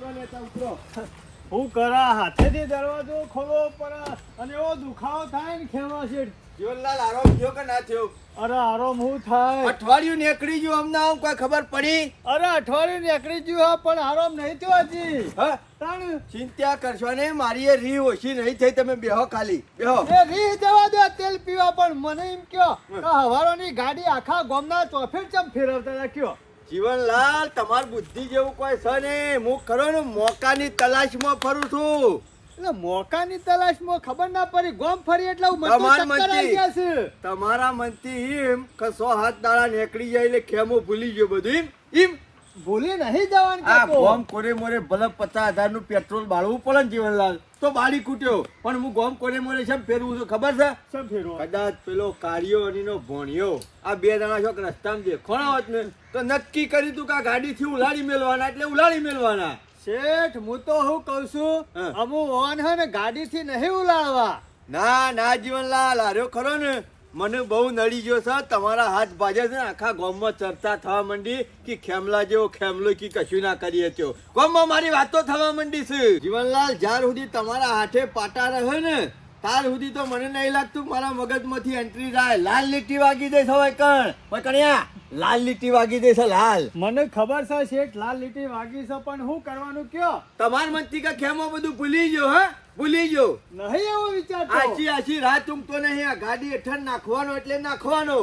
ઉતરો ઉતરો હું કરા હાથેથી દરવાજો ખોલો પર અને એવો દુખાવો થાય ને ખેવા શેઠ. જીવનલાલ આરામ થયો કે ના થયો? અરે આરામ હું થાય. અઠવાડિયું નીકળી ગયું અમને આમ કોઈ ખબર પડી? અરે અઠવાડિયું નીકળી ગયું હા, પણ આરામ નહીં થયો હજી. હા? તાણ. ચિંતા કરશો ને મારી એ રી ઓછી નહીં થઈ તમે બેહો ખાલી બેહો. એ રી જવા દે તેલ પીવા પણ મને એમ કયો કે હવારોની ગાડી આખા ગોમના ચોફેર ચમ ફેરવતા કયો જીવનલાલ તમાર બુદ્ધિ જેવું કોઈ છે ને? હું ખરો ને મોકાની તલાશમાં ફરું છું. એટલે મોકાની તલાશમાં ખબર ના પડી ગોમ ફરી એટલે તમાર મનથી. તમારા મનથી એમ કે સો હાથ દાડા નીકળી જાય એટલે ખેમો ભૂલી ગયો બધું એમ એમ ભૂલી નહીં જવાનું આ ગોમ કોરે મોરે ભલે પચાસ હજારનું પેટ્રોલ બાળવું પડે ને જીવનલાલ. તો બાળી કૂટ્યો. પણ હું ગોમ કોને મોરે છે ફેરવું છું ખબર છે? શું ફેરવું? કદાચ પેલો કાર્યો અને એનો ભોણિયો. આ બે જણા છો રસ્તામાં દેખોણા હોત ને તો નક્કી કરી તું કે આ ગાડીથી ઉલાડી મેલવાના એટલે ઉલાડી મેલવાના શેઠ હું તો હું કઉ છું. અમુ વાહન હે ને ગાડીથી નહીં ઉલાળવા. ના ના જીવનલાલ હાર્યો ખરો ને. મને બહુ નડી ગયો છે તમારા હાથ ભાજે છે આખા ગામમાં ચર્ચા થવા માંડી કે ખેમલા જેવો ખેમલો કે કશું ના કરીએ त्यो ગામમાં મારી વાતો થવા માંડી છે. જીવનલાલ જ્યાર સુધી તમારા હાથે પાટા રહે ને ત્યાર સુધી તો મને નહીં લાગતું મારા મગજમાંથી એન્ટ્રી થાય લાલ લીટી વાગી દે હવે કણ? હવે કણ્યા લાલ લીટી વાગી દે છે લાલ. મને ખબર છે શેઠ લાલ લીટી વાગી છે પણ હું કરવાનું કયો? તમાર મનથી કે ખેમો બધું ભૂલી ગયો હે? ભૂલી ગયો. નહીં એવો વિચાર આછી આછી રાત ઊંઘતો નહીં આ ગાડી હેઠળ નાખવાનો એટલે નાખવાનો.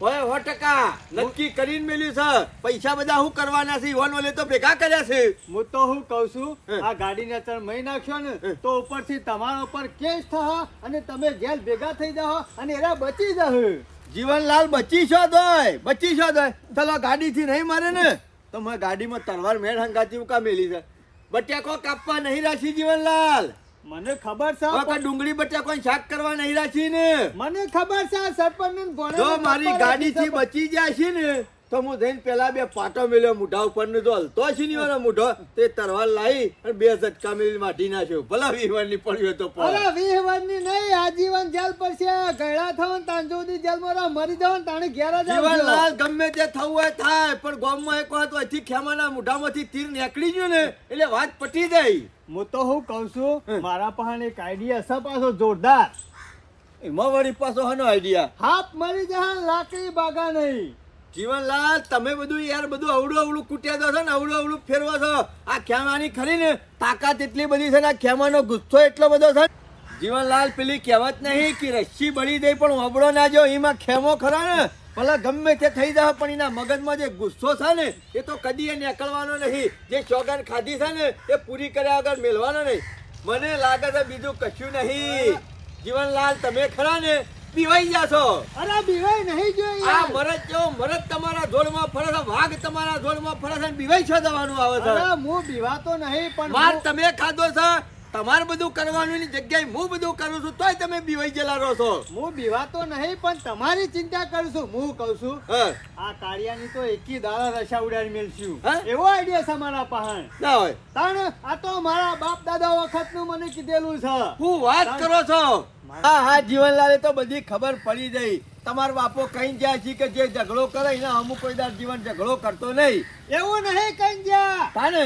હોય હો ટકા. નક્કી કરીને મેલ્યું છે. પૈસા બધા હું કરવાના છે? ઈવન ઓલે તો ભેગા કર્યા છે. હું તો હું કઉ છું આ આ ગાડીને તમે મહી નાખ્યો ને તો ઉપરથી તમારા ઉપર કેસ થશે અને તમે જેલ ભેગા થઈ જાઓ અને એરા બચી જશે જીવનલાલ બચી છો દોય બચી છો દોય ચલો ગાડીથી નહીં મારે ને? તો મેં ગાડીમાં તલવાર મેળ હંગાતી કા મેલી છે? બટાકો કાપવા નહીં રાખી જીવનલાલ. મને ખબર છે પણ ડુંગળી બટાકો શાક કરવા નહીં રાખી ને. મને ખબર છે સરપંચ જો મારી ગાડી ગાડીથી બચી જાય છે ને તો હું જઈને પેલા બે પાટો મેલ્યો મુઢા ઉપર ને તો હલતો છે મૂઢો તે તરવાર લાવી અને બે ઝટકા મેલી માટી નાખ્યો. ભલા વિહવાની પડ્યો તો પણ. અરે ની નહીં આજીવન જેલ છે. ગયડા થવાનું ને તાણ સુધી જેલમાં મરી જવાનું તાણે ઘેર જ. જીવનલાલ ગમે તે થવું હોય થાય પણ ગોમમાં એક વાત અહીંથી ખેમાના મુઢામાંથી તીર નીકળી ગયું ને એટલે વાત પટી જાય. હું તો હું કઉ છું મારા પાસે એક આઈડિયા છે પાછો જોરદાર. એમાં વળી પાછો હનો આઈડિયા હાફ મરી જા લાકડી બાગા નહીં. જીવનલાલ, તમે બધું યાર બધું અવળું અવળું કૂટ્યા દો છો ને, અવળું અવળું ફેરવો છો. આ ખેમાની ખરી ને તાકાત એટલી બધી છે ને, આ ખેમાનો ગુસ્સો એટલો બધો છે જીવનલાલ, પેલી કહેવત નહીં કે રસ્સી બળી દે પણ અબડો ના જો, એમાં ખેમો ખરા ને. ભલા ગમે તે થઈ જાય પણ એના મગજમાં જે ગુસ્સો છે ને, એ તો કદી નીકળવાનો નહીં. જે ચોગન ખાધી છે ને, એ પૂરી કર્યા વગર મેળવાનો નહીં. મને લાગે છે બીજું કશું નહીં. જીવનલાલ, તમે ખરા ને? પીવાઈ જાશો અરે બીવાય નહીં જોઈ આ મરદ જેવો મરદ તમારા જોડમાં ફરે છે વાઘ તમારા જોડમાં ફરે છે બીવાઈ છો દવાનું આવે છે? અરે હું બીવાતો નહીં પણ માર તમે ખાધો છે તમારે બધું કરવાનું ની જગ્યાએ હું બધું કરું છું તોય તમે બીવાઈ ગયેલા રહો છો. હું બીવાતો નહીં પણ તમારી ચિંતા કરું છું. હું કઉ છું આ કાળિયાની તો એકી દાડા રસા ઉડાડી મેલશું. એવો આઈડિયા છે મારા પહાણ. ના હોય. તાણ આ તો મારા બાપ દાદા વખતનું મને કીધેલું છે. હું વાત કરો છો? હા હા જીવનલાલે તો બધી ખબર પડી ગઈ. તમારો બાપો કઈ જાય છે કે જે ઝઘડો કરે એના અમુક કોઈ જીવન ઝઘડો કરતો નહીં. એવું નહીં કઈ જ્યાં તાને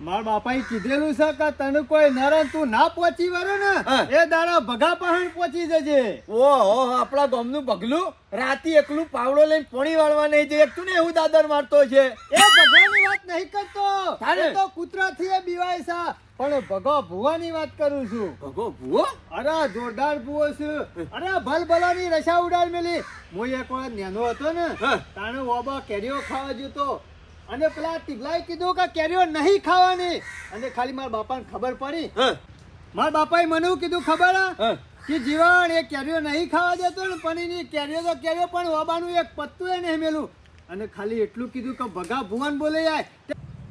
મારા બાપાએ કીધેલું છે કે તને કોઈ નરણ તું ના પહોંચી વળે ને એ દાડા ભગા પહાણ પહોંચી જજે. ઓહો આપણા ગામનું બગલું રાતી એકલું પાવડો લઈને પોણી વાળવા નહીં જઈએ. તું ને એવું દાદર મારતો છે. એ ભગાની વાત નહીં કરતો. તારે? તો કૂતરાથી એ બીવાય છે. પણ ભગો ભુવાની વાત કરું છું. ભગો ભૂવો? અરે જોરદાર ભૂવો છે. અરે ભલ ભલાની રસા ઉડાડ મેલી. હું એક વાર નેનો હતો ને. તાણે ઓબા કેરીઓ ખાવા જતો. અને પેલા તિબલાએ કીધું કે કેરીઓ નહીં ખાવાની. અને ખાલી મારા બાપાને ખબર પડી. મારા બાપાએ મને એવું કીધું ખબર હા? કે જીવન એ કેરીઓ નહીં ખાવા દેતો ને પણ એની કેરીઓ તો કેરીઓ પણ વાબાનું એક પત્તું એ નહીં મેલું અને ખાલી એટલું કીધું કે ભગા ભુવન બોલે જાય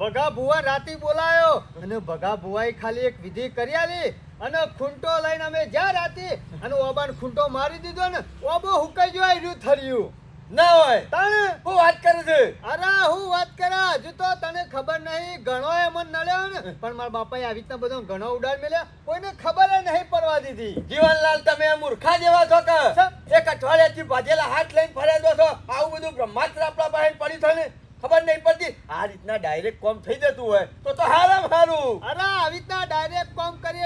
ભગા ભુવા રાતી બોલાયો. અને ભગા ભુવાએ ખાલી એક વિધિ કરી આલી. અને ખૂંટો લઈને અમે જ્યાં રાતી અને ઓબાન ખૂંટો મારી દીધો ને ઓબો હુકાઈ આ રહ્યું થર્યું. ના હોય. તને હું વાત કરે છે. અરે હું વાત કરા? હજુ તો તને ખબર નહીં. ઘણો એમ નડ્યો ને. પણ મારા બાપાએ આવી રીતના બધો ઘણો ઉડાડ મેલ્યા. કોઈને ખબર નહીં પડવા દીધી. જીવનલાલ તમે મૂર્ખા જેવા છો કે? એક એક અઠવાડિયાથી ભાજેલા હાથ લઈને ફરેલો છો આવું બધું બ્રહ્માસ્ત્ર આપણા પાસે પડી છે ને? ખબર નહીં પડતી. આ રીતના ડાયરેક્ટ કોમ થઈ જતું હોય. તો તો હારામ હારું. અરે આવી રીતના ડાયરેક્ટ કોમ કરીએ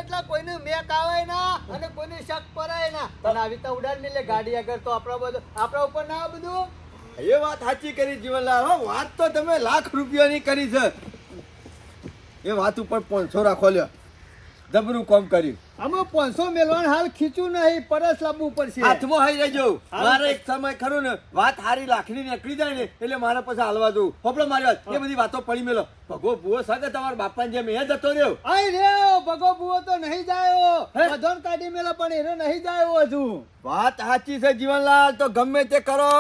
અને આવી રીતના ઉડાડ ને લે, ગાડી આગળ તો આપણા બધું આપણા ઉપર ના બધું. એ વાત સાચી કરી, જીવનલાલ. હો, વાત તો તમે લાખ રૂપિયાની કરી છે. એ વાત ઉપર પાંચસો રાખો લ્યો. જબરું કામ કર્યું. અમે પાંચસો મેલવાનું હાલ ખીચું નહીં પરસ લાવવું પડશે. હાથમાં હાઈ રહેજો. મારે એક સમય ખરું ને વાત હારી લાખની નીકળી જાય ને એટલે મારા પાસે હાલવા દઉં. હોપડો મારી વાત એ બધી વાતો પડી મેલો. ભગો ભૂવો સાથે તમારા બાપાની જેમ એ જતો રહ્યો. આય રહ્યો ભગો બુઓ તો નહીં જાયો. બધોન કાઢી મેલો પણ એનો નહીં જાયો હજુ. વાત સાચી છે જીવનલાલ તો ગમે તે કરો.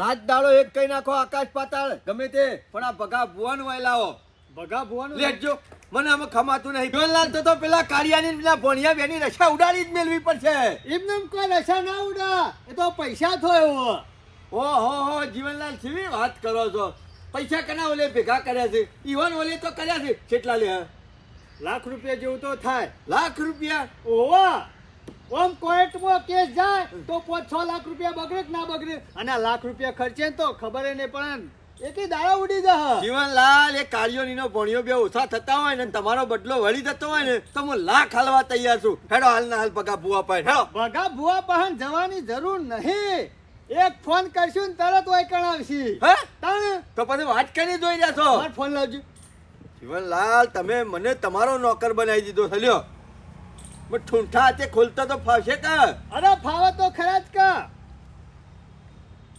રાત દાડો એક કઈ નાખો આકાશ પાતાળ. ગમે તે પણ આ ભગા ભુવાનું વાય લાવો. ભગા બુવાનું લેજો. મને આમાં ખમાતું નહીં. જોનલાલ તો તો પેલા કાળિયાની પેલા ભોણિયા બેની રક્ષા ઉડાડી જ મેળવી પડશે. એમને એમ કોઈ રશા ના ઉડા. એ તો પૈસા થયો ઓહો હો જીવનલાલ શીવી વાત કરો છો? પૈસા કના ઓલે ભેગા કર્યા છે? ઈવન ઓલે તો કર્યા છે. કેટલા લે? લાખ રૂપિયા જેવું તો થાય. લાખ રૂપિયા? ઓવા ઓમ કોર્ટમાં કેસ જાય તો પાંચ છ લાખ રૂપિયા બગડે કે ના બગડે? અને આ લાખ રૂપિયા ખર્ચે તો ખબર નહીં પણ એકે દાડા ઉડી જા. જીવનલાલ એ કાર્યોનીનો ભોણિયો બે ઓછા થતા હોય ને તમારો બદલો વળી જતો હોય ને તો હું લાખ હાલવા તૈયાર છું. હેડો હાલ ના હાલ પગા ભૂવા પાય હેડો. ભગા ભુવા પહન જવાની જરૂર નહીં. એક ફોન કરશું ને તરત હોય હે? તણ? તો પછી વાત કરી જોઈ રહ્યા છો? માર ફોન લાવજો. જીવનલાલ તમે મને તમારો નોકર બનાવી દીધો થલ્યો પણ ઠૂંઠા હાથે ખોલતા તો ફાવશે કા? અરે ફાવે તો ખરા જ કા.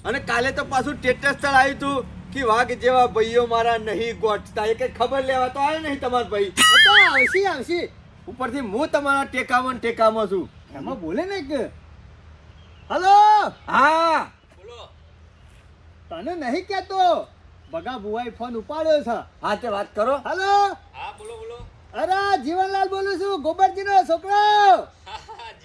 અને કાલે તો પાછું ટેટસ સ્થળ આવ્યું હતું કે વાઘ જેવા ભાઈઓ મારા નહીં ગોઠતા એ કઈ ખબર લેવા તો આવે નહીં તમારા ભાઈ. આ તો આવશી આવશી. ઉપરથી હું તમારા ટેકામાં ટેકામાં છું. એમાં બોલે ને કે હલો? હા. તને નહીં કેતો બગા બુવાઈ ફોન ઉપાડ્યો છે. હા તે વાત કરો. હલો? હા બોલો બોલો. અરે જીવનલાલ બોલું છું. ગોબરજીનો છોકરો.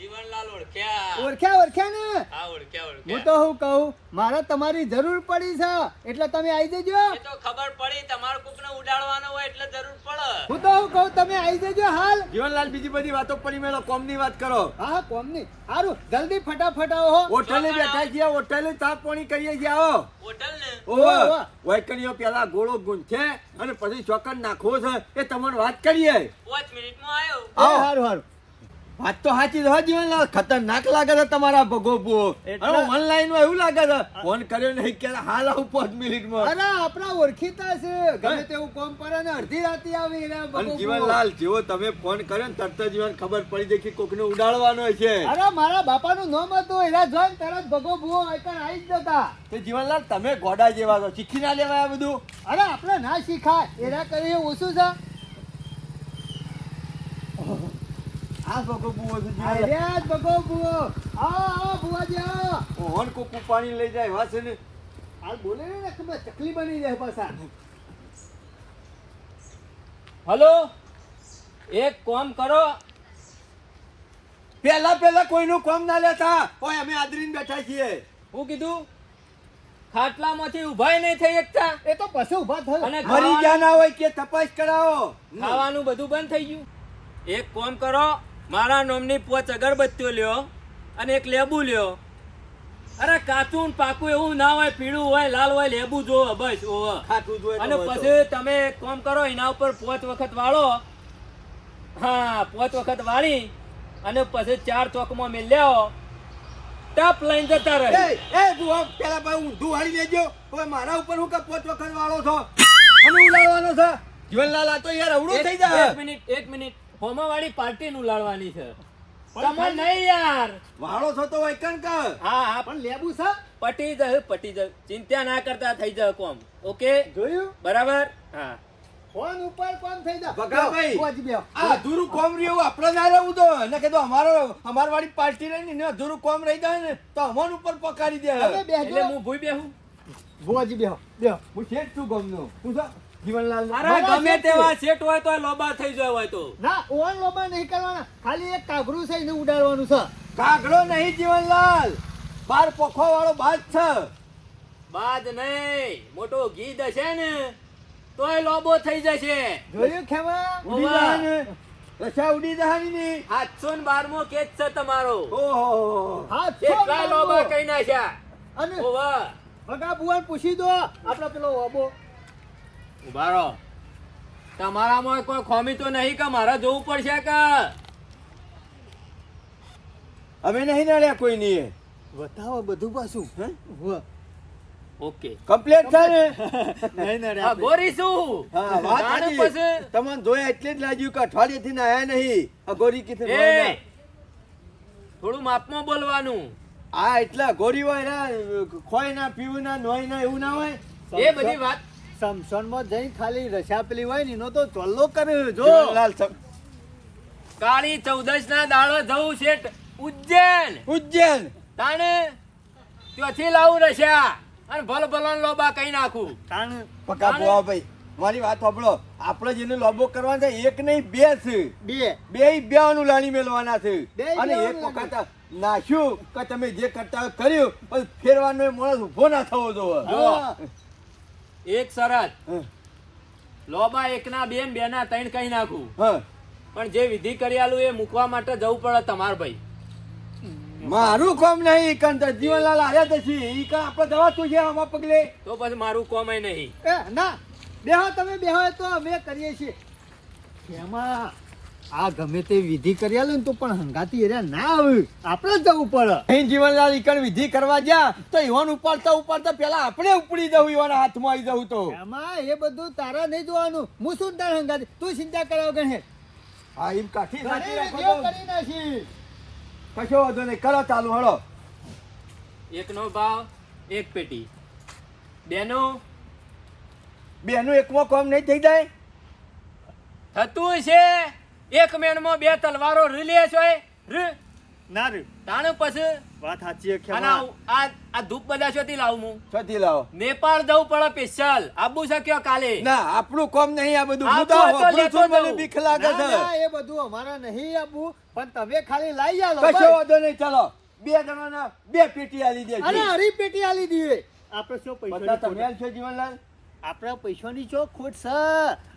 જીવનલાલ ઓળખ્યા. ઓળખ્યા ઓળખ્યા ને? હા ઓળખ્યા હું તો હું કહું મારે તમારી જરૂર પડી છે એટલે તમે આવી જજો. એ તો ખબર પડી તમારું કુકને ઉડાડવાનો હોય એટલે જરૂર પડે. હું તો હું કહું તમે આવી જજો હાલ. જીવનલાલ બીજી બધી વાતો પડી મેળો કોમની વાત કરો? હા કોમની. હારું જલ્દી ફટાફટ આવો હો. હોટલે બેઠા છીએ હોટલે ચા પાણી કરીએ છીએ આવો હોટલ ને ઓહો વૈકણીઓ પેલા ગોળો ગુંથે અને પછી ચોકન નાખવો છે એ તમને વાત કરીએ. પાંચ મિનિટમાં આવ્યો. હા. હારું હારું. વાત તો સાચી છે જીવનલાલ. ખતરનાક લાગે છે તમારા ભગોપો ઓનલાઈનમાં એવું લાગે છે. ફોન કર્યો નહીં કે હાલ આવું પાંચ મિનિટમાં. અરે આપણા ઓળખીતા છે. ગમે તેવું કોમ પડે ને અડધી રાતે આવી અને જીવનલાલ જેવો તમે ફોન કર્યો ને તરત જીવન ખબર પડી જાય કે કોકને ઉડાડવાનો છે. અરે મારા બાપાનું નામ હતું. એના જોઈને તરત ભગો ભૂવો આઈકન આવી જ જતા. તો જીવનલાલ તમે ગોડા જેવા છો. શીખી ના લેવાય આ બધું? અરે આપણે ના શીખાય. એના કરીએ ઓછું છે. આ ભગો ઓહન પાણી લઈ જાય વાસે ને. આ બોલે ને તમે ચકલી બની જાય પાછા. હલો? એક કોમ કરો. પેલા પેલા કોઈનું કોમ ના લેતા. કોઈ અમે આદરીને બેઠા છીએ. હું કીધું? ખાટલામાંથી ઉભાય નહીં થઈ શકતા એ તો પછી ઊભા થયો. અને મરી ગયા ના હોય કે તપાસ કરાવો. ખાવાનું બધું બંધ થઈ ગયું. એક કોમ કરો. મારા નોમની પોચ અગરબત્તીઓ લ્યો અને એક લેબુ લ્યો. અરે કાચું પાકું એવું ના હોય પીળું હોય લાલ હોય લેબુ જોવો બસ ઓવો ખાતું જોઈએ અને પછી તમે એક કામ કરો એના ઉપર પોચ વખત વાળો. હા પોચ વખત વાળી અને પછી ચાર ચોકમાં મેં લ્યાવો ટપ લઈને જતા રહે. એ એ પેલા ભાઈ ઊંધું વાળી લેજો. હવે મારા ઉપર હું કે પોચ વખત વાળો છો? અને ઉડાડવાનો છે? જીવનલાલ આ તો યાર અવળું થઈ જાય. એક મિનિટ એક મિનિટ. હોમાવાળી પાર્ટી નું લાડવાની છે સમજ નહીં યાર. વાળો છો તો વૈકણ કર હા હા. પણ લેબુ છે? પટી જાય પટી જાય ચિંતા ના કરતા થઈ જાય કોમ. ઓકે? જોયું? બરાબર? હા. ફોન ઉપર કોમ થઈ જાય ભગાભાઈ. આ અધૂરું કોમ રહ્યું આપણે ના રહેવું તો. એને કીધું અમારો અમાર વાળી પાર્ટી રહી ને અધૂરું કોમ રહી જાય ને તો અમન ઉપર પકાડી દે. એટલે હું ભૂઈ બેહું? ભુવાજી બેહો. બેહો. હું છે તું છું ગમનો. હું જીવનલાલ અરે મારા ગમે તેવા સેટ હોય તો લોબા થઈ જાય હોય તો. ના ઓન લોબા નહીં કરવાના. ખાલી એક કાગરું છે એને ઉડાડવાનું છે. કાગડો નહીં જીવનલાલ. બાર પોખો વાળો બાદ છે. બાદ નહીં મોટો ગીધ છે ને તોય લોબો થઈ જશે. જોયું ખેમા? ઉડી. જાય ને રસા ઉડી જવાની ની. સાતસો ને બારમો કેસ છે તમારો. ઓહો. હા કેટલા લોબા કઈ નાખ્યા અને ઓવા. ભગા બુવાન પૂછી દો. આપણો પેલો ઓબો ઊભા રહો. તમારામાં કોઈ ખોમી તો નહીં કે મારે જોવું પડશે કે? અમે નહીં નડ્યા કોઈ નહીં બતાવો બધું પાછું. હે? ઓકે. કમ્પ્લેટ થાય નહીં નડ્યા આ ગોરી શું? હા વાત સાચી. પછી તમને જોયા એટલે જ લાગ્યું કે અઠવાડિયેથી નાયા નહીં. આ ગોરી કીધું એ થોડું માપમાં બોલવાનું. આ એટલા ગોરી હોય ને ખોય ના પીવું ના નોય ના એવું ના હોય. એ બધી વાત સમસોનમાં જઈ ખાલી રસા પેલી હોય ને એનો તો ચોલ્લો કરે જો. લાલ સમ- કાળી ચૌદશ ના દાડો જવું છે ઉજ્જૈન. ઉજ્જૈન. તાણે ત્યાંથી લાવું રશ્યા અને ભલ ભલન લોબા કઈ નાખું. તાણ પકા બોવા ભાઈ મારી વાત સાંભળો. આપણે જેને લોબો કરવાનો છે એક નહીં બે છે. બે. બે બેવાનું લાણી મેળવાના છે. અને એક વખત નાખ્યું કે તમે જે કરતા કર્યું પણ ફેરવાનો એ માણસ ઊભો ના થવો જોવે. જો. હા. એક શરત લોબા એકના બે બેના બે ના ત્રણ કહી નાખું. હં. પણ જે વિધિ કરી એ મૂકવા માટે જવું પડે તમાર ભાઈ. મારું કોમ નહીં કંત જીવનલાલ આવ્યા તો છે ઈ કા આપણે દવા તું છે આમાં પગલે? તો પછી મારું કોમય નહીં. એ ના. બેહો તમે બેહો તો અમે કરીએ છીએ. એમાં આ ગમે તે વિધિ કરી આલે ને તો પણ હંગાતી એરિયા ના આવે. આપણે જ જવું પડે. અહીં જીવનલાલ ઈકણ વિધિ કરવા ગયા તો ઈવન ઉપાડતા ઉપાડતા પેલા આપણે ઉપડી જવું ઈવાના હાથમાં આવી જવું તો. એમાં એ બધું તારા નહીં જોવાનું. હું શું તાર હંગાતી? તું ચિંતા કરાવ ગણે હા એમ કાઠી સાચી રાખો કરી નાખી. કશો વાંધો નહીં કરો ચાલુ હળો. એકનો ભાવ એક પેટી. બેનો? બેનો એકમાં કોમ નહીં થઈ જાય? થતું છે એક મેણમાં બે તલવારો રીલે છે ર. ના રે. તાણ પછી વાત સાચી છે આ આ ધૂપ બધા છોતી લાવું હું? છોતી લાવો. નેપાળ જવું પડે સ્પેશિયલ. આબુ છે કયો કાલે? ના આપણું કોમ નહીં આ બધું હું તો તો છું, મને બીક લાગે છે. ના, એ બધું અમારા નહીં આબુ પણ તમે ખાલી લાવી આવો કશો. વાંધો નહીં ચાલો. બે જણાના બે પેટી આલી દે અરે હરી પેટી આલી દીએ આપણે શું પૈસા તમે છો જીવનલાલ? આપણા પૈસાની ચો ખોટ છે.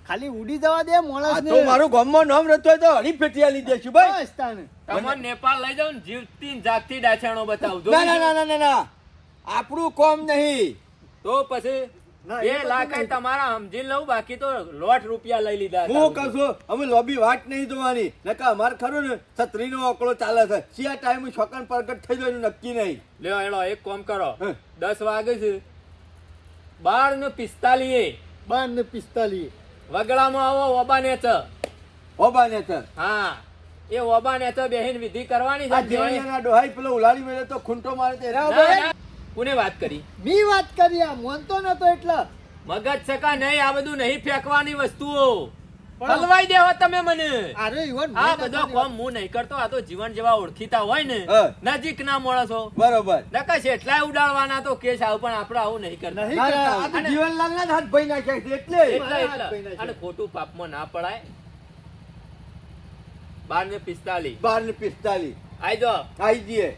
ખાલી ઉડી જવા દે માણસ તો મારું ગામમાં નામ રતો હોય તો હરી પેટી લીધે છું ભાઈ. તમને નેપાળ લઈ ને જીવતી ને જાગતી ડાછાણો બતાવું ના ના ના ના ના ના. આપણું કોમ નહીં. તો પછી બે લાખ તમારા સમજી લઉં બાકી તો લોટ રૂપિયા લઈ લીધા હું કહું છું અમે લોબી વાત નહીં જોવાની. નકા અમારે ખરું ને છત્રીનો આંકડો ચાલે છે. શિયા ટાઈમ છોકન પ્રગટ થઈ જાય એનું નક્કી નહીં. લ્યો એનો એક કોમ કરો. દસ વાગે છે. બાર ને પિસ્તાલીએ બાર ને પિસ્તાલીએ વગડામાં આવો ઓબા નેચ ઓબા ને તો હા. એ ઓબા નેચ બેહીન વિધિ કરવાની છે જીવનના ડોહાઈ પેલો ઉલાડી મેલે તો ખૂંટો મારે તે. રા કોને વાત કરી? મી વાત કરી આ મોનતો નતો એટલે. મગજ સકા નહીં આ બધું નહીં ફેંકવાની વસ્તુઓ. હલવાઈ દેવો તમે મને. અરે ઈવન આ બધો કોમ હું નહીં કરતો આ તો જીવન જેવા ઓળખીતા હોય ને નજીક ના માણસો બરોબર. નકા છે એટલા ઉડાડવાના તો કેસ આવ પણ આપણે આવું નહીં કરતા. નહીં કરતા. આ તો જીવનલાલ ના હાથ ભાઈ નાખ્યા છે એટલે. અને ખોટું પાપમાં ના પડાય. બાર ને પિસ્તાલીસ. બાર ને પિસ્તાલીસ. આઈ જો આઈ જઈએ.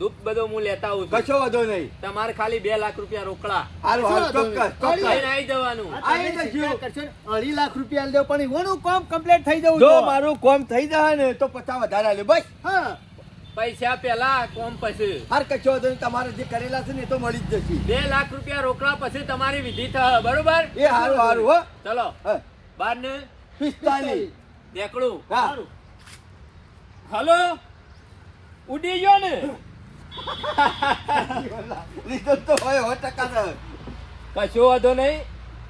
ધૂપ બધો હું લેતા આવું છું. કશો વધો નહીં. તમારે ખાલી બે લાખ રૂપિયા રોકડા. હારું હારું ચોક્કસ ચોક્કસ. આવી જવાનું. જજો. અઢી લાખ રૂપિયા લેવ પણ ઈવોનું કામ કમ્પ્લીટ થઈ જવું જો મારું કોમ થઈ જાય ને તો પચાસ વધારે લે બસ. હા. પૈસા પેલા કોમ પછી. હાર કશો વાંધો તમારે જે કરેલા છે ને તો મળી જ જશે. બે લાખ રૂપિયા રોકડા પછી તમારી વિધિ થાય બરોબર? એ હારું હારું હો. ચલો. બાર ને પિસ્તાલીસ. દેકડું હા. સારું. હલો? ઉડી ગયો ને? રિઝલ્ટ તો હોય સો ટકા કશો વાંધો નહીં.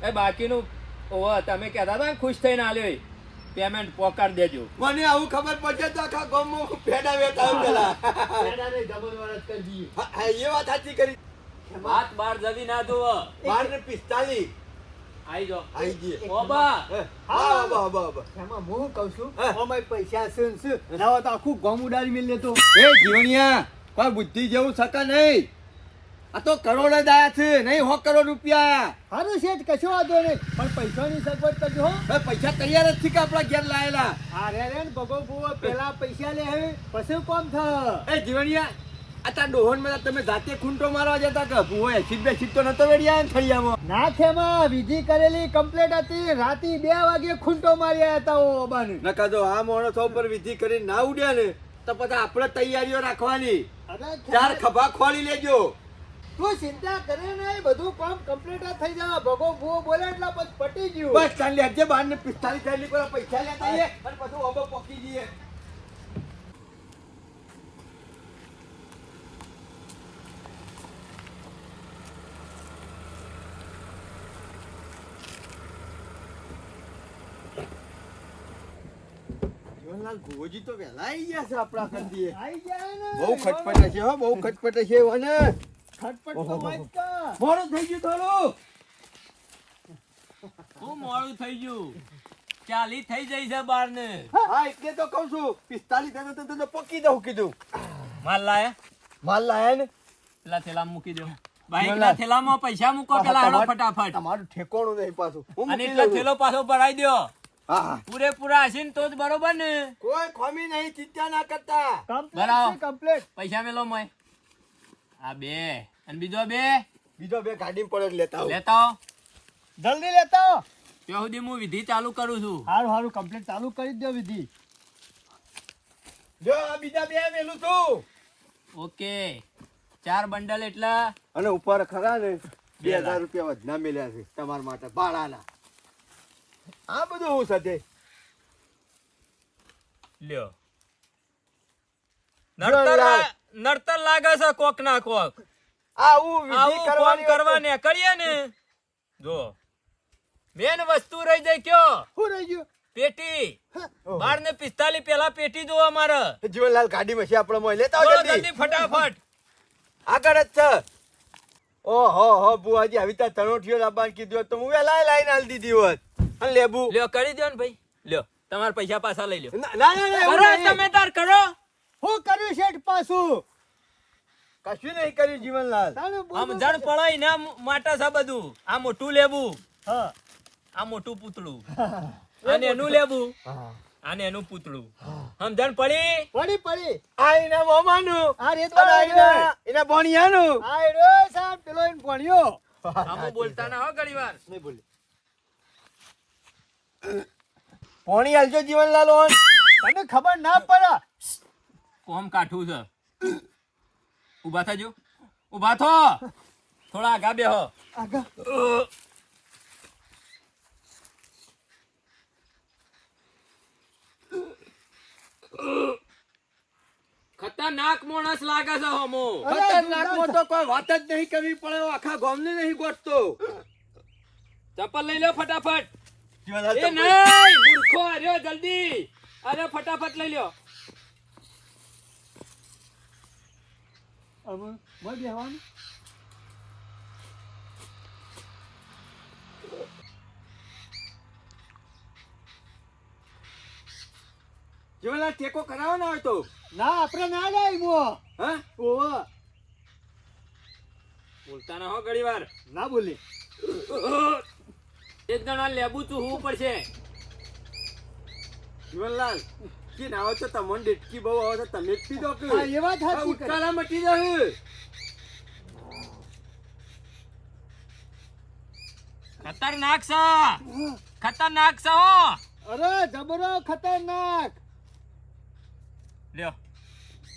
એ બાકીનું ઓહો તમે કહેતા હતા ખુશ થઈને આલ્યો પેમેન્ટ પોકાર દેજો. મને આવું ખબર પડશે તો આખા ગામમાં ફેડા વેતા પેલા. કરી. હા, એ વાત સાચી કરી. વાત બાર જવી ના દો બાર ને પિસ્તાલી આઈ જો આઈ જઈએ ઓબા હા હા હા હા એમાં હું કહું છું. ઓમાય પૈસા છે ને નવા તો આખું ગામ ઉડાડી મેલ લેતો એ જીવણિયા કોઈ બુદ્ધિ જેવું સકા નહીં. આ તો કરોડ જ આયા છે નહીં હો કરોડ રૂપિયા. સારું શેઠ કશો વાંધો નહીં. પણ પૈસાની સગવડ કરજો હો. પૈસા તૈયાર જ છે કે આપણા ઘેર લાયેલા? આ રે રે ભગો ભૂવો પેલા પૈસા લે હવે પછી કોમ થા? એ જીવણિયા આ તાર ડોહનમાં તમે જાતે ખૂંટો મારવા જતા કે ભૂવો એસીડ બેસીડ તો નતો વેડિયા ને ફળિયામાં ના ખેમાં વિધિ કરેલી કમ્પ્લેટ હતી. રાતી બે વાગે ખૂંટો માર્યા હતા ઓ બાને નકા જો આ માણસો ઉપર વિધિ કરીને ના ઉડ્યા ને તો પછી આપણે તૈયારીઓ રાખવાની. ચાર ખભા ખોલી લેજો. તું ચિંતા કરે ને બધું કામ કમ્પ્લીટ થઈ જાય ભગો ભૂવો બોલે એટલે પછી પટી ગયું. બસ ચાલ લેજે બાર ને પિસ્તાલીસ ચાલીસ પૈસા લેતા અને પછી ઓબો પોકી જઈએ. ભુવોજી તો વહેલા આવી ગયા છે આપણા કંદીએ આઈ જાય ને. બહુ ખટપટ છે હો બહુ ખટપટ છે અને ખટપટ તો હોય મોડું થઈ ગયું થોડું. હું મોડું થઈ ગયું? ચાલી થઈ જઈ છે બાર ને હા એટલે તો કહું છું પિસ્તાલીસ થયો તો તને પકી દઉં કીધું. માલ લાયા. માલ લાયા ને? પેલા થેલામાં મૂકી દો. બાઈક. ના થેલામાં પૈસા મૂકો પેલા ફટાફટ. તમારું ઠેકોણું નહીં પાછું. અને એટલો. થેલો પાછો ભરાઈ દો પૂરેપૂરા હશે ને તો જ બરોબર ને. કોઈ ખોમી નહીં ચિંતા ના કરતા. બરાબર. છે, પૈસા મેલો મોય. આ બે. અને બીજો બે? બીજો બે ગાડી પડે લેતા લેતા જલ્દી લેતા ત્યાં સુધી હું વિધિ ચાલુ કરું છું. હારું સારું કમ્પ્લીટ ચાલુ કરી દો વિધિ. જો આ બીજા બે મેલું છું. ઓકે. ચાર બંડલ એટલે. અને ઉપર ખરા ને બે બે હજાર રૂપિયા વધના મેલ્યા છે તમારા માટે ભાડાના. આ બધું હું સાથે? લ્યો. નડતર નડતર લાગે છે કોક. ના કોક આવું વિધિ કરવાની કરવા કરીએ ને. જો મેન વસ્તુ રહી જાય કયો? શું રહી ગયું? પેટી. બાર ને પિસ્તાલીસ પેલા પેટી જોવા અમારે. જીવનલાલ ગાડીમાં છે આપણે મોય લેતા આવો જલ્દી. જલ્દી ફટાફટ. આગળ જ છે. ઓહો હો બુઆજી આવી ત્યાં તણોઠિયો લાવવાનું કીધું તો હું વેલા લાઈન આલી દીધી હોત. અને લેબુ. લ્યો કરી દો ને ભાઈ. લ્યો તમારા પૈસા પાછા લઈ લ્યો. ના ના ના, એવું કરો નહીં. તમે તાર કરો. હું કર્યું શેઠ પાછું? કશું નહીં કર્યું જીવનલાલ. તારે બોલો. આમ જણ પડાય ને આમ માટા છે બધું. આ મોટું લેવું હા. આ મોટું પૂતળું. અને એનું લેવું અને એનું પૂતળું. સમજણ પડી? પડી પડી. આ એના મોમાનું. આ રેત અને આ એના એના. ભણિયાનું. આ રહ્યો સાહેબ પેલો એને ભણ્યો. આમ બોલતા ના હો ઘણી વાર. નહીં બોલે. ભણી હાલજો જીવનલાલ ઓન. તને ખબર ના પડે. કોમ કાઠું છે. ઊભા થજો. ઊભા થો. થોડા આગા બેહો. આગળ ખતરનાક માણસ લાગે છે હમો. ખતરનાક મો તો કોઈ વાત જ નહીં કરવી પડે આખા ગામને નહીં ગોઠતો. ચપ્પલ લઈ લો ફટાફટ. જીવનલાલ એ નહીં મૂર્ખો અરે જલ્દી. અરે ફટાફટ લઈ લ્યો. હવે મય બેહવાનું. જીવનલાલ ટેકો કરાવો ના હોય તો. ના આપણે ના જાય મો. હા? ઓહો. બોલતા ના હો ઘણી વાર ના બોલી. એક જણા લેબુ તું હું પડશે. જીવનલાલ કે ના તો તમને ડેટકી બહુ આવે તો તમે જ પીધો કે? હા એ વાત સાચી મટી જાય ખતરનાક છે. ખતરનાક છે. હો અરે જબરો ખતરનાક. લ્યો.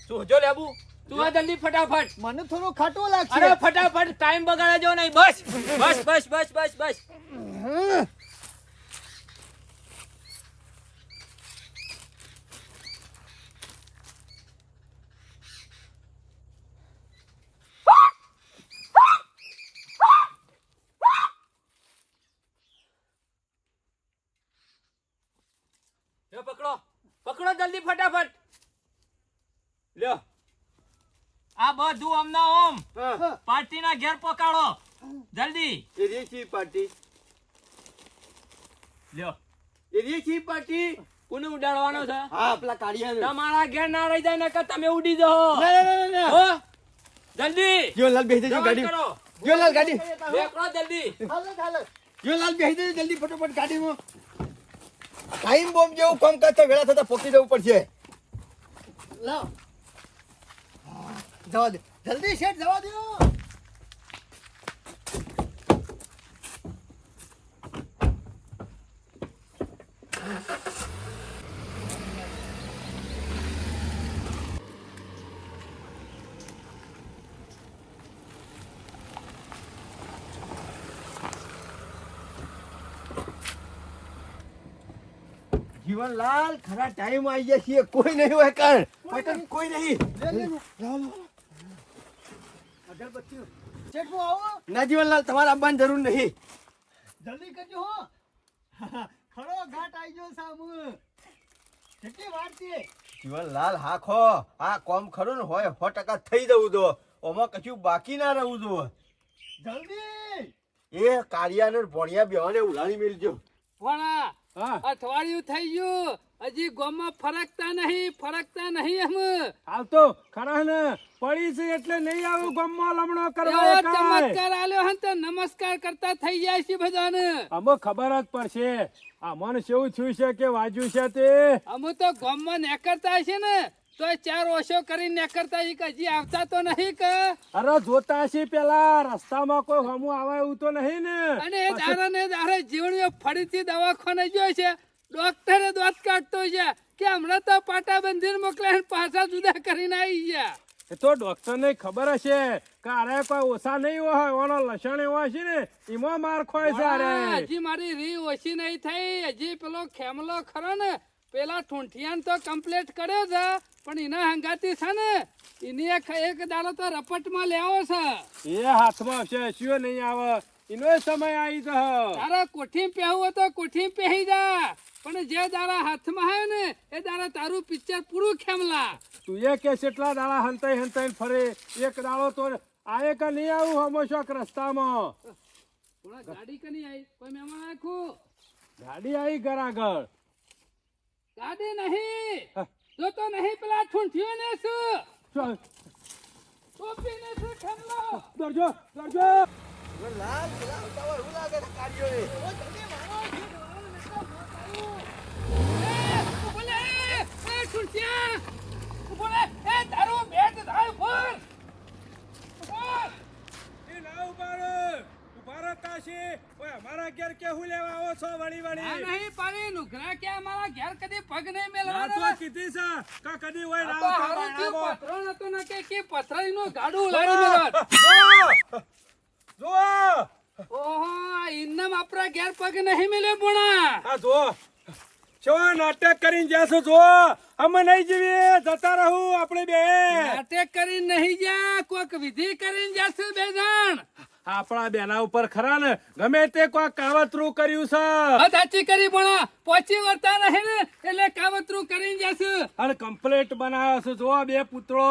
તું જો લેબુ. તું આ જલ્દી ફટાફટ. મને થોડું ખાટો લાગશે. અરે ફટાફટ ટાઈમ બગાડે જો નહીં. બસ બસ બસ બસ બસ બસ. હમ. પકડો. પકડો જલ્દી ફટાફટ. લ્યો આ બધું અમના ઓમ. હા. પાર્ટીના ઘેર પકાડો. જલ્દી. પાર્ટી. લ્યો. એ રે ચી પાર્ટી કોને ઉડાડવાનો છે? હા પેલા કાઢિયા તમારા ઘેર ના રહી જાય નકર તમે ઉડી જાઓ. ના ના ના ના હો? જલ્દી. જો ગાડી. કરો. જીવનલાલ ગાડી. બેકડો જલ્દી. હાલો જો જીવનલાલ બેસી દેજો જલ્દી ફટોફટ ગાડીમાં. ટાઈમ બોમ્બ જેવું કામ કરતા વેળા થતા પોકી જવું પડશે. લાવ જવા દે. જલ્દી શેઠ જવા દો. જીવનલાલ ખરા ટાઈમ આવી ગયા છીએ. કોઈ નહીં હોય કાન પતંગ કોઈ નહીં. અગરબત્તીઓ. આવો. ના જીવનલાલ તમારે આવવાની જરૂર નહીં. જલ્દી કરજો હો. ખરો ઘાટ આવી ગયો સામુ કેટલી વાર છે? જીવનલાલ હા ખો. આ કોમ ખરું ને હોય સો ટકા થઈ જવું દો ઓમાં કશું બાકી ના રહું દો જલ્દી. એ કાળિયાને ભણિયા બેવાને ઉલાણી મેલજો. પણ અઠવાડિયું થઈ ગયું. હજી ગામમાં ફરકતા નહીં ફરકતા નહીં એમ. હાલ તો ખરા ને પડી છે એટલે નહીં આવું ગમમાં લમણો કરવા. ચમત્કાર આલ્યો હન તો નમસ્કાર કરતા થઈ જાય છે બધાને. અમે ખબર જ પડશે. આ મન શું થયું છે કે વાજ્યું છે તે? અમે તો ગામમાં નેકરતા છે ને. તો ચાર ઓછો કરીને નેકરતા છે કે હજી આવતા તો નહીં કે. અરે જોતા છે પેલા રસ્તામાં કોઈ હમુ આવે એવું તો નહીં ને. અને એ દારા ને દારે જીવણીઓ ફરીથી દવાખાને ગયો છે. ડોક્ટરે દોત કાઢતો છે કે હમણાં તો પાટા બંધીને મોકલ્યા પાછા જુદા કરીને આવી ગયા. એ તો ડોક્ટર ને ખબર હશે કે અરે કોઈ ઓછા નહીં હોય ઓનો લસણ એવો હશે ને એમાં માર ખોય છે અરે હજી મારી રી ઓછી નહીં થઈ. હજી પેલો ખેમલો ખરો ને પેલા ઠૂંઠિયાન તો કમ્પ્લીટ કર્યો છે. પણ એના હંગાતી છે ને એની એક એક દાડો તો રપટમાં લેવો છે. એ હાથમાં આવશે શું નહીં આવે? એનો સમય આવી જશે તારે કોઠી પહેવું તો કોઠી પહેરી જા. પણ જે દાડા હાથમાં હે ને એ દાડા તારું પિક્ચર પૂરું ખેમલા તું એ કે કેટલા દાડા હંતાઈ હંતાઈ ફરે. એક દાડો તો આયે કે નહીં આવું હમો શોક રસ્તામાં? ગાડી નહીં આવી કોઈ મહેમાન આખું? ગાડી આવી ઘર આગળ. ગાડી નહીં. જો તો નહીં પેલા ઠૂંઠિયો ને શું ચાલ, ટોપી ને શું ખેમલો દરજો દરજો પેલા આવતા હોય એવું લાગે છે કાળિયોને. ઊભો લે! એ ઠૂંઠિયા! બોલે એ તારો બેટ થાય ફોર ઉપર! ના કાશી ઓય અમારા ઘેર કેહું લેવા આવો છો વળી આ વળી નહીં પાડી, નુઘરા કે અમારા ઘેર કદી પગ નહીં ના મેલવાનો. તો કીધી છે. કા કદી હોય ના તો હારું. પથરો નતો ન કે કે પથરાઈનું ગાડું લાવી મેલત. જો. ઓહો, ઇન્નમ આપરા ઘેર પગ નહીં મેલે બોણા આ જો. છો નાટક કરીને જાશો જો. અમે નહીં જીવીએ જતા રહું આપણે બે. નાટક કરીને નહીં જા કોક વિધિ કરીને જાશે બે જણ. આપણા બેના ઉપર ખરા ને? ગમે તે કોઈ કાવતરું કર્યું છે. સાચી કરી પણ પોચી વર્તા રહે ને એટલે કાવતરું કરીને જશે. અને કમ્પ્લેટ બનાવ્યો છે. જો બે પુત્રો.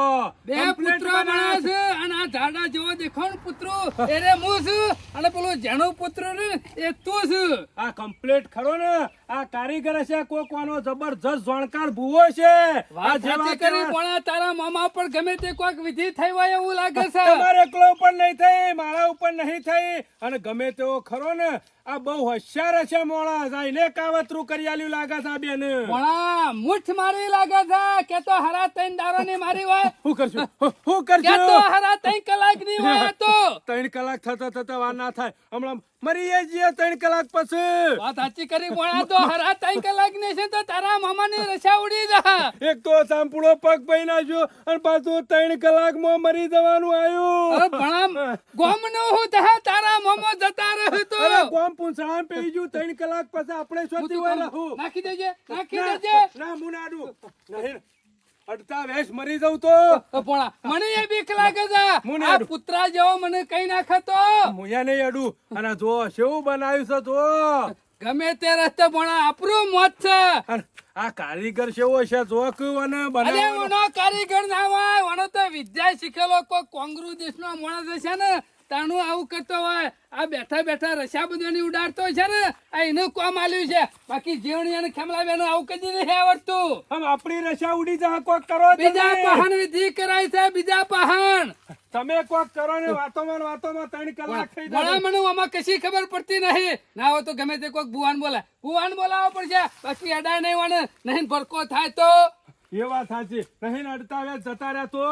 બે પુત્રો બનાવ્યો છે. અને આ ઝાડા જેવો દેખો ને પુત્રો એને હું છું અને પેલો જેનો પુત્ર ને એ તું છું. આ કમ્પ્લેટ ખરો ને? આ કારીગર છે કોઈ કોનો જબરજસ્ત જાણકાર ભૂવો છે. આ વાત સાચી કરી પણ તારા મામા પર ગમે તે કોઈક વિધિ થઈ હોય એવું લાગે છે. તમારે એકલો પણ નહીં થઈ મારા ઉપર નહીં થઈ અને ગમે તેવો ખરો ને આ બહુ હોશિયાર છે મોણસ આ એને કાવતરું કરી આલ્યું લાગે છે આ બેન. પણ મુઠ મારી લાગે છે. કે તો હરા તૈન દારો ની મારી હોય? શું કરશું? શું કે તો હરા ત્રણ કલાકની હોય તો? ત્રણ કલાક થતા થતા વાર ના થાય. હમણાં મરી જઈએ ત્રણ કલાક પછી. વાત સાચી કરી પણ તો હરા ત્રણ કલાક ને છે તો તારા મામા ની રસા ઉડી જા. એક તો સાંપુડો પગ પઈ નાખ્યો અને પાછું ત્રણ કલાકમાં મરી જવાનું આવ્યું ભણા ગોમ નો હું થા તારા મામો જતા રહ્યો તો. ગોમ પૂંછડા પી ગયું ત્રણ કલાક પછી આપણે શોધી તો હોય નાખી દેજે નાખી દેજે. ના મુનાડું. નહીં અડધા વેશ મરી જાઉં તો. પણ મને એ બીક લાગે છે. આ. પુત્રા જેવો મને કઈ નાખે તો મુયા નહીં અડું. અને જો કેવું બનાવ્યું છે તો. ગમે તે રસ્તે પણ આપણું મોત છે. આ કારીગર કેવો છે જો કયું અને અરે કારીગર ના હોય. ઓનો તો વિદ્યા શીખેલો કોઈ કોંગરુ દેશનો માણસ છે ને તાણું આવું કરતો હોય આ બેઠા બેઠા રસા બધાની ઉડાડતો છે ને આ એનું કોમ આલ્યું છે. બાકી જીવણી અને ખેમલા બેનું આવું કદી નહીં આવડતું. હમ આપણી રસા ઉડી જા કોક કરો બીજા પહાણ વિધિ કરાય છે બીજા પહાણ. તમે કોક કરો ને વાતોમાં વાતોમાં ત્રણ કલાક થઈ જાય. મને આમાં કશી ખબર પડતી નહીં. ના હોય તો ગમે તે કોક ભુવાન બોલાય ભુવાન બોલાવો પડશે. બાકી અડાય નહીં વાને નહીં ભરકો થાય તો. એ વાત સાચી. નહીં અડતા જતા રહ્યા તો.